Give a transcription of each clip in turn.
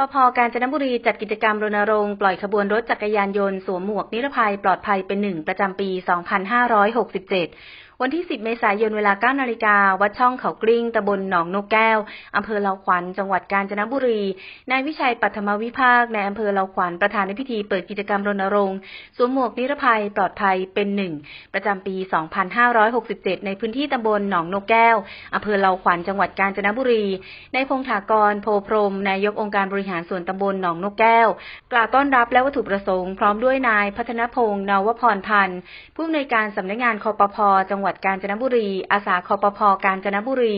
ปภกาญจนบุรีจัดกิจกรรมรณรงค์ปล่อยขบวนรถจักรยานยนต์สวมหมวกนิรภัยปลอดภัยเป็นหนึ่งประจำปี 2567 วันที่ 10 เมษายนเวลา 9 นาฬิกา วัดช่องเขากลิ้ง ตำบลหนองนกแก้ว อำเภอเลาขวัญ จังหวัดกาญจนบุรี นายวิชัยปัทมวิภาค ในอำเภอเลาขวัญ ประธานในพิธีเปิดกิจกรรมรณรงค์ สวมหมวกนิรภัยปลอดภัยเป็นหนึ่ง ประจำปี 2567 ในพื้นที่ตำบลหนองนกแก้ว อำเภอเลาขวัญ จังหวัดกาญจนบุรี ในพงถากร โพพรม นายกองค์การบริหารส่วนตำบลหนองนกแก้ว กล่าวต้อนรับและวัตถุประสงค์ พร้อมด้วยนายพัฒนพงศ์นาวพรพันธ์ ผู้อำนวยการสำนักงานคอปพจังหวัดกาญจนบุรี อาสาคอปพกาญจนบุรี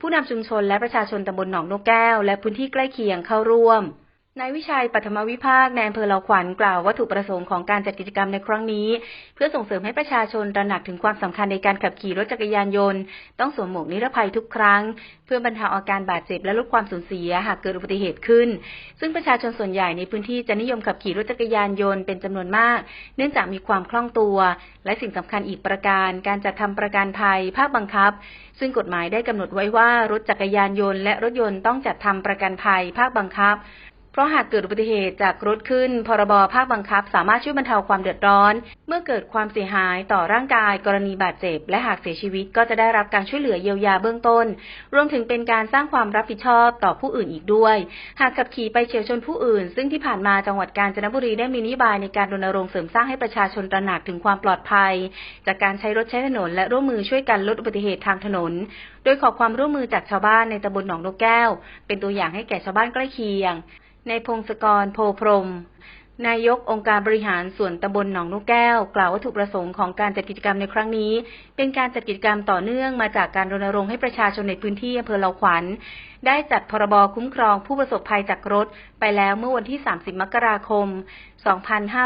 ผู้นำชุมชนและประชาชนตำบลหนองนกแก้ว และพื้นที่ใกล้เคียงเข้าร่วม นายวิชัยปัทมวิภาคในอำเภอเลาขวัญกล่าววัตถุประสงค์ของการจัดกิจกรรมในครั้งนี้ เพื่อส่งเสริมให้ประชาชนตระหนักถึงความสำคัญในการขับขี่รถจักรยานยนต์ ต้องสวมหมวกนิรภัยทุกครั้ง เพื่อบรรเทาอาการบาดเจ็บและลดความสูญเสียหากเกิดอุบัติเหตุขึ้น ซึ่งประชาชนส่วนใหญ่ในพื้นที่จะนิยมขับขี่รถจักรยานยนต์เป็นจำนวนมาก เนื่องจากมีความคล่องตัว และสิ่งสำคัญอีกประการ การจัดทำประกันภัยภาคบังคับ ซึ่งกฎหมายได้กำหนดไว้ว่ารถจักรยานยนต์และรถยนต์ต้องจัดทำประกันภัยภาคบังคับ เพราะหากเกิดอุบัติเหตุจากรถขึ้น พรบภาคบังคับ สามารถช่วยบรรเทาความเดือดร้อน เมื่อเกิดความเสียหายต่อร่างกาย กรณีบาดเจ็บ และหากเสียชีวิตก็จะได้รับการช่วยเหลือเยียวยาเบื้องต้น รวมถึงเป็นการสร้างความรับผิดชอบต่อผู้อื่นอีกด้วย หากขับขี่ไปเฉียวชนผู้อื่น ซึ่งที่ผ่านมาจังหวัดกาญจนบุรีได้มีนโยบายในการรณรงค์เสริมสร้างให้ประชาชนตระหนักถึงความปลอดภัย จากการใช้รถใช้ถนน และร่วมมือช่วยกันลดอุบัติเหตุทางถนน โดยขอความร่วมมือจากชาวบ้านในตำบลหนองนกแก้ว เป็นตัวอย่างให้แก่ชาวบ้านใกล้เคียง ในพงศกรโพพรหมนายกองค์การบริหารส่วนตำบลหนองนกแก้ว กล่าววัตถุประสงค์ของการจัดกิจกรรมในครั้งนี้ เป็นการจัดกิจกรรมต่อเนื่องมาจากการรณรงค์ให้ประชาชนในพื้นที่อำเภอเลาขวัญ ได้จัดพรบคุ้มครองผู้ประสบภัยจากรถ ไปแล้วเมื่อวันที่ 30 มกราคม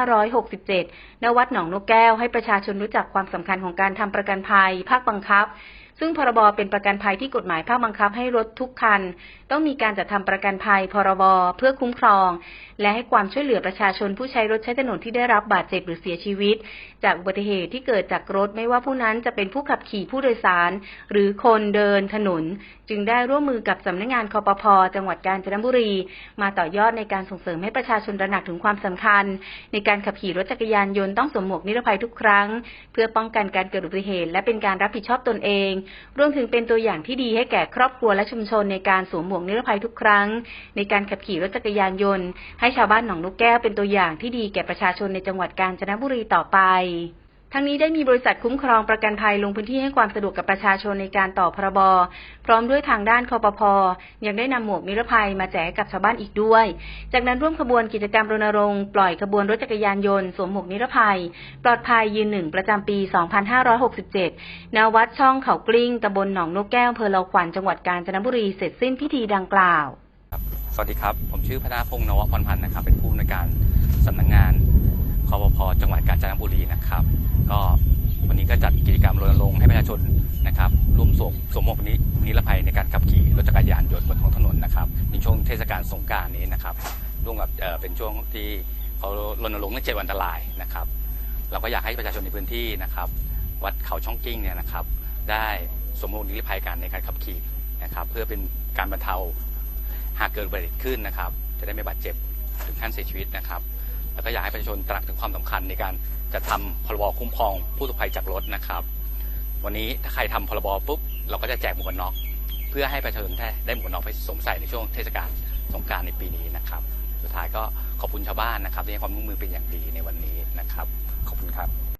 2567 ณ วัดหนองนกแก้วให้ประชาชนรู้จักความสำคัญของการทำประกันภัย ภาคบังคับ ซึ่งพรบเป็นประกันภัยที่กฎหมายภาคบังคับให้รถทุกคัน ต้องมีการจัดทำประกันภัยพรบเพื่อคุ้มครอง และให้ความช่วยเหลือประชาชนผู้ใช้รถใช้ถนนที่ได้รับบาดเจ็บหรือเสียชีวิต จากอุบัติเหตุที่เกิดจากรถไม่ว่าผู้นั้นจะเป็นผู้ขับขี่ผู้โดยสาร หรือคนเดินถนน จึงได้ร่วมมือกับสำนักงานคอปพจังหวัดกาญจนบุรี มาต่อยอดในการส่งเสริมให้ประชาชนระหนักถึงความสำคัญ ในการขับขี่รถจักรยานยนต์ต้องสวมหมวกนิรภัยทุกครั้ง เพื่อป้องกันการเกิดอุบัติเหตุและเป็นการรับผิดชอบตนเองรวมถึงเป็นตัวอย่างที่ดีให้แก่ครอบครัวและชุมชนในการสวมหมวกนิรภัยทุกครั้ง ในการขับขี่รถจักรยานยนต์ ให้ชาวบ้านหนองนกแก้วเป็นตัวอย่างที่ดีแก่ประชาชนในจังหวัดกาญจนบุรีต่อไป ทั้งนี้ได้มีบริษัทคุ้มครองประกันภัยลงพื้นที่ให้ความสะดวกกับประชาชนในการต่อพรบ พร้อมด้วยทางด้านคอปพยังได้นำหมวกนิรภัยมาแจกกับชาวบ้านอีกด้วย จากนั้นร่วมขบวนกิจกรรมรณรงค์ปล่อยขบวนรถจักรยานยนต์สวมหมวกนิรภัย ปลอดภัยยืนหนึ่งประจำปี 2567ณวัดช่องเขากลิ้งตำบลหนองนกแก้วอำเภอเลาขวัญจังหวัดกาญจนบุรีเสร็จสิ้นพิธีดังกล่าว สวัสดีครับ ผมชื่อพนาพงศ์นวพรพันธ์นะครับ เป็นผู้อำนวยการสำนักงาน คอปพจังหวัดกาญจนบุรีนะครับ ก็วันนี้ก็จัดกิจกรรมรณรงค์ให้ประชาชนนะครับร่วมสวมสวมหมวกนินิรภัยในการขับขี่รถจักรยานยนต์บนท้องถนนนะครับในช่วงเทศกาลสงกรารนี้นะครับร่วมกับเป็นช่วงที่เขารณรงค์เรื่องเจ็ดวันอันตรายนะครับ เราก็อยากให้ประชาชนในพื้นที่นะครับ วัดเขาช่องกิ้งเนี่ยนะครับ ได้สวมหมวกนิรภัยกันในการขับขี่นะครับ เพื่อเป็นการบรรเทาหากเกิดอุบัติเหตุขึ้นนะครับ จะได้ไม่บาดเจ็บถึงขั้นเสียชีวิตนะครับ แล้วก็อยากให้ประชาชนตระหนักถึงความสำคัญในการจะทำพรบคุ้มครองผู้ประสบภัยจากรถนะครับ วันนี้ถ้าใครทำพรบปุ๊บเราก็จะแจกหมวกกันน็อกเพื่อให้ประชาชนได้หมวกกันน็อกไปสวมใส่ในช่วงเทศกาลสงกรารในปีนี้นะครับ สุดท้ายก็ขอบคุณชาวบ้านนะครับที่ให้ความร่วมมือเป็นอย่างดีในวันนี้นะครับ ขอบคุณครับ